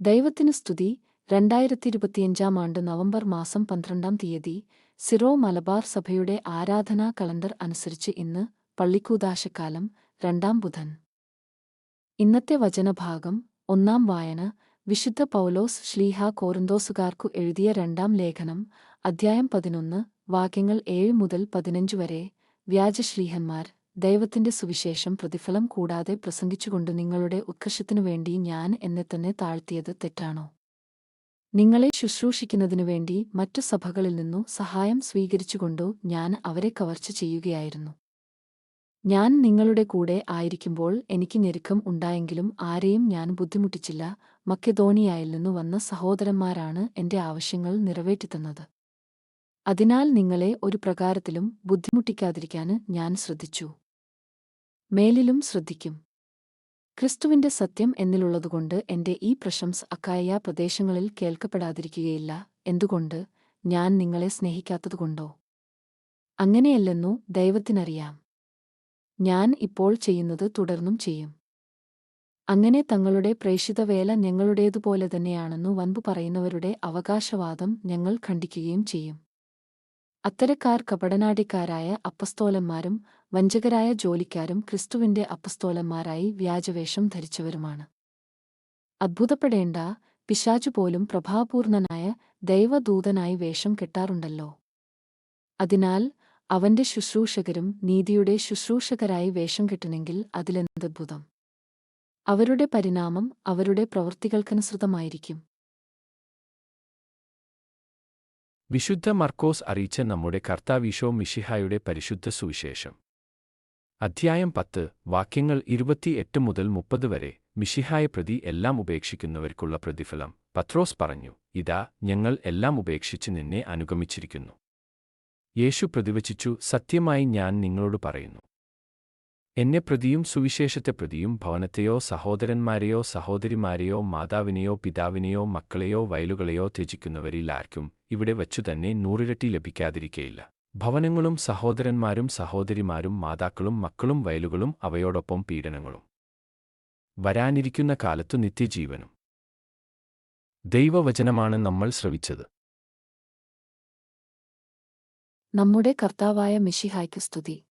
ദൈവത്തിനു സ്തുതി. രണ്ടായിരത്തി ഇരുപത്തിയഞ്ചാം ആണ്ട് നവംബർ മാസം പന്ത്രണ്ടാം തീയതി സിറോ മലബാർ സഭയുടെ ആരാധനാ കലണ്ടർ അനുസരിച്ച് ഇന്ന് പള്ളിക്കൂദാശക്കാലം രണ്ടാം ബുധൻ. ഇന്നത്തെ വചനഭാഗം ഒന്നാം വായന. വിശുദ്ധ പൗലോസ് ശ്ലീഹ കോറിന്തോസുകാർക്കു എഴുതിയ രണ്ടാം ലേഖനം. അധ്യായം പതിനൊന്ന്. വാക്യങ്ങൾ ഏഴ് മുതൽ പതിനഞ്ച് വരെ. വ്യാജശ്ലീഹന്മാർ ദൈവത്തിന്റെ സുവിശേഷം പ്രതിഫലം കൂടാതെ പ്രസംഗിച്ചുകൊണ്ട് നിങ്ങളുടെ ഉത്കർഷത്തിനു വേണ്ടി ഞാൻ എന്നെ തന്നെ താഴ്ത്തിയത് തെറ്റാണോ? നിങ്ങളെ ശുശ്രൂഷിക്കുന്നതിനു വേണ്ടി മറ്റു സഭകളിൽ നിന്നു സഹായം സ്വീകരിച്ചുകൊണ്ടോ ഞാൻ അവരെ കവർച്ച ചെയ്യുകയായിരുന്നു. ഞാൻ നിങ്ങളുടെ കൂടെ ആയിരിക്കുമ്പോൾ എനിക്ക് ഞെരുക്കം ഉണ്ടായെങ്കിലും ആരെയും ഞാൻ ബുദ്ധിമുട്ടിച്ചില്ല. മക്കെതോണിയായിൽ നിന്നു വന്ന സഹോദരന്മാരാണ് എന്റെ ആവശ്യങ്ങൾ നിറവേറ്റിത്തന്നത്. അതിനാൽ നിങ്ങളെ ഒരു പ്രകാരത്തിലും ബുദ്ധിമുട്ടിക്കാതിരിക്കാൻ ഞാൻ ശ്രദ്ധിച്ചു. മേലിലും ശ്രദ്ധിക്കും. ക്രിസ്തുവിന്റെ സത്യം എന്നിലുള്ളതുകൊണ്ട് എന്റെ ഈ പ്രശംസ അക്കായ പ്രദേശങ്ങളിൽ കേൾക്കപ്പെടാതിരിക്കുകയില്ല. എന്തുകൊണ്ട്? ഞാൻ നിങ്ങളെ സ്നേഹിക്കാത്തതുകൊണ്ടോ? അങ്ങനെയല്ലെന്നു ദൈവത്തിനറിയാം. ഞാൻ ഇപ്പോൾ ചെയ്യുന്നത് തുടർന്നും ചെയ്യും. അങ്ങനെ തങ്ങളുടെ പ്രേഷിതവേല ഞങ്ങളുടേതുപോലെ തന്നെയാണെന്നു വൻപു പറയുന്നവരുടെ അവകാശവാദം ഞങ്ങൾ ഖണ്ഡിക്കുകയും ചെയ്യും. അത്തരക്കാർ കപടനാടിക്കാരായ അപ്പസ്തോലന്മാരും വഞ്ചകരായ ജോലിക്കാരും ക്രിസ്തുവിന്റെ അപ്പസ്തോലന്മാരായി വ്യാജവേഷം ധരിച്ചവരുമാണ്. അത്ഭുതപ്പെടേണ്ട പിശാചുപോലും പ്രഭാപൂർണനായ ദൈവദൂതനായി വേഷം കെട്ടാറുണ്ടല്ലോ. അതിനാൽ അവന്റെ ശുശ്രൂഷകരും നീതിയുടെ ശുശ്രൂഷകരായി വേഷം കെട്ടണമെങ്കിൽ അതിലെന്തദ്ഭുതം അവരുടെ പരിണാമം അവരുടെ പ്രവൃത്തികൾക്കനുസൃതമായിരിക്കും. വിശുദ്ധ മർക്കോസ് അറിയിച്ച നമ്മുടെ കർത്താവീശോ മിഷിഹായുടെ പരിശുദ്ധ സുവിശേഷം. അധ്യായം പത്ത് വാക്യങ്ങൾ ഇരുപത്തിയെട്ട് മുതൽ മുപ്പത് വരെ മിഷിഹായ പ്രതി എല്ലാം ഉപേക്ഷിക്കുന്നവർക്കുള്ള പ്രതിഫലം. പത്രോസ് പറഞ്ഞു ഇതാ ഞങ്ങൾ എല്ലാം ഉപേക്ഷിച്ച് നിന്നെ അനുഗമിച്ചിരിക്കുന്നു. യേശു പ്രതിവചിച്ചു സത്യമായി ഞാൻ നിങ്ങളോട് പറയുന്നു. എന്നെ പ്രതിയും സുവിശേഷത്തെ പ്രതിയും ഭവനത്തെയോ സഹോദരന്മാരെയോ സഹോദരിമാരെയോ മാതാവിനെയോ പിതാവിനെയോ മക്കളെയോ വയലുകളെയോ ത്യജിക്കുന്നവരിൽ ആർക്കും ഇവിടെ വച്ചുതന്നെ നൂറിരട്ടി ലഭിക്കാതിരിക്കയില്ല. ഭവനങ്ങളും സഹോദരന്മാരും സഹോദരിമാരും മാതാക്കളും മക്കളും വയലുകളും അവയോടൊപ്പം പീഡനങ്ങളും. വരാനിരിക്കുന്ന കാലത്തു നിത്യജീവനും. ദൈവവചനമാണ് നമ്മൾ ശ്രവിച്ചത്. നമ്മുടെ കർത്താവായ മിഷിഹായ്ക്ക് സ്തുതി.